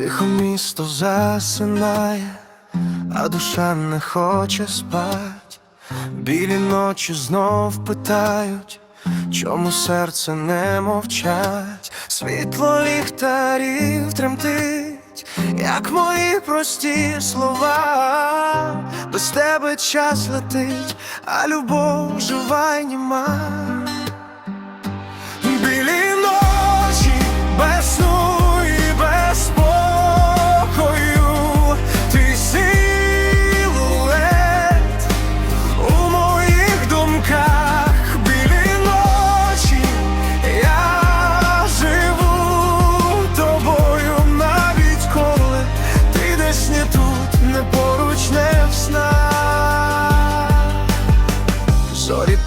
Тихо місто засинає, а душа не хоче спать. Білі ночі знов питають, чому серце не мовчать. Світло ліхтарів тремтить, як мої прості слова. Без тебе час летить, а любов жива й німа.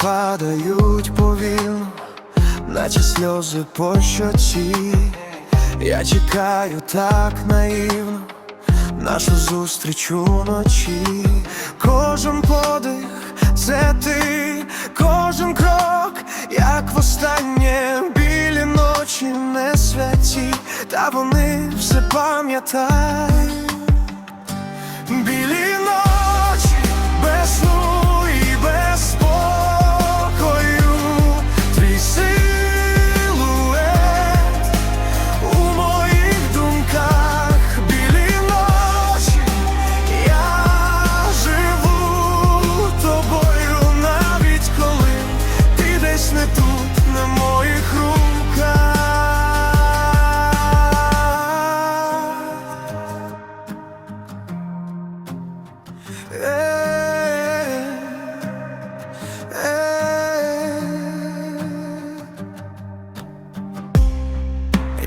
Падають повільно наче сльози по щоці, я чекаю так наївно нашу зустріч уночі, кожен подих це ти, кожен крок, як востаннє білі ночі не святі, та вони все пам'ятають.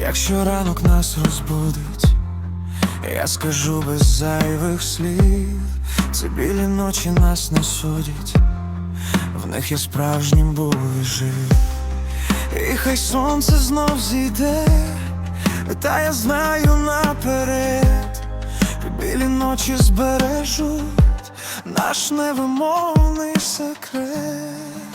Якщо ранок нас розбудить, я скажу без зайвих слів, це білі ночі нас не судять, в них є справжнім був і жив. І хай сонце знов зійде, та я знаю наперед, білі ночі збережуть наш невимовний секрет.